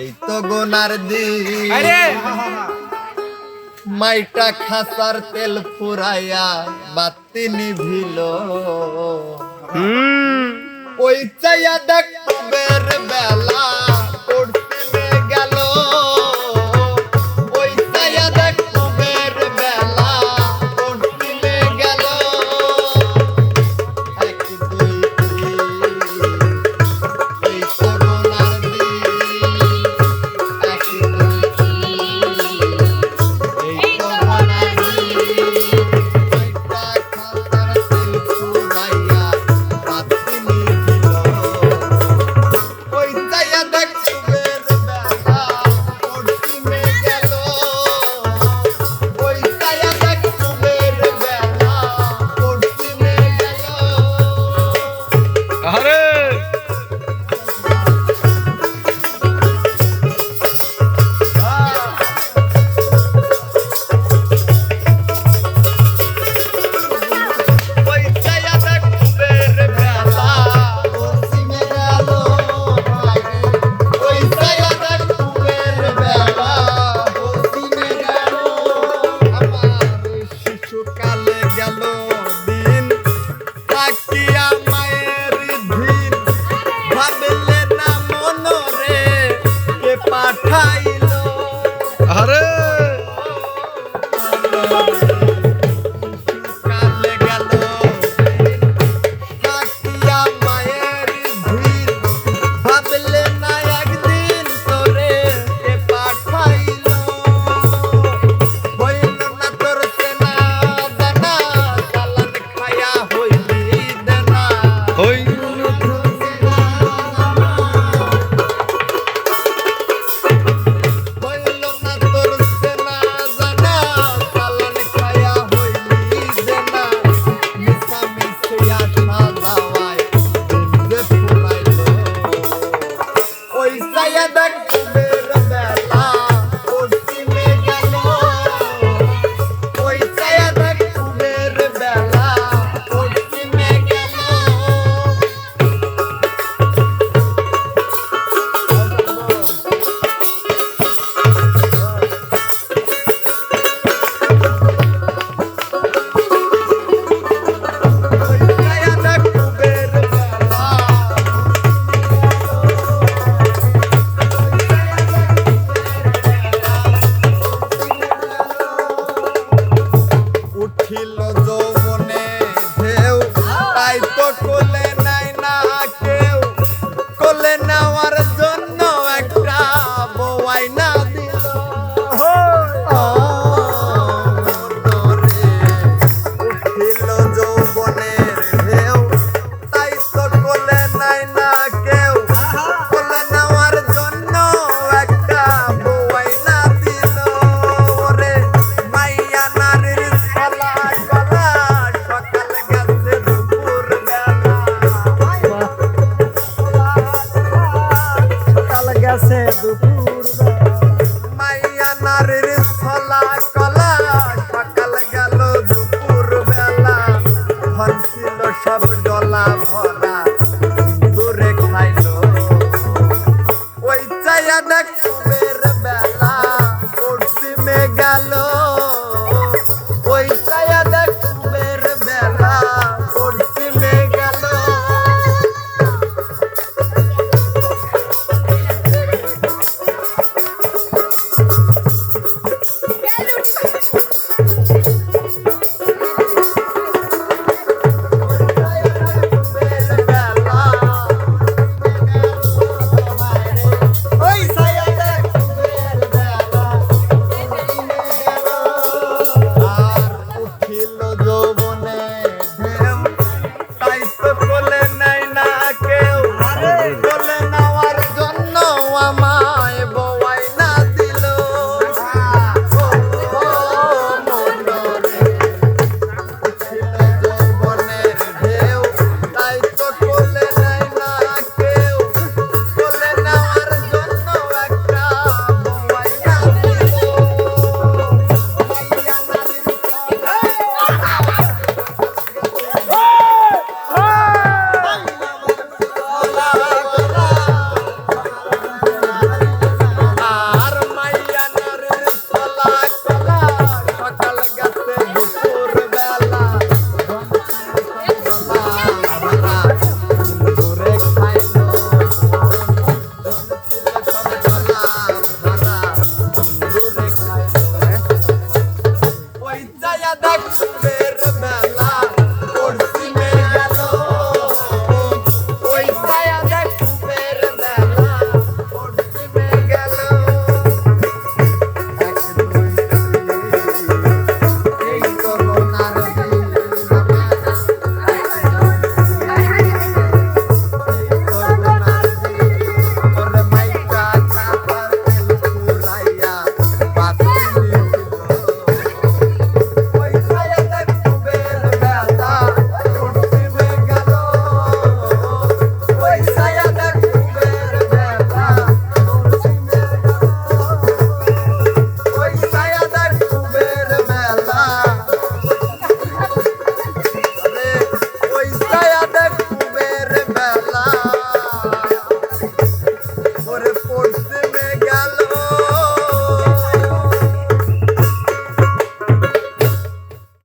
এই তো গোনার দিন। মাইটা খাসার তেল ফুরাইয়া বাতি নিভিল। ওই চাইয়া দেখবে your next. Thank you.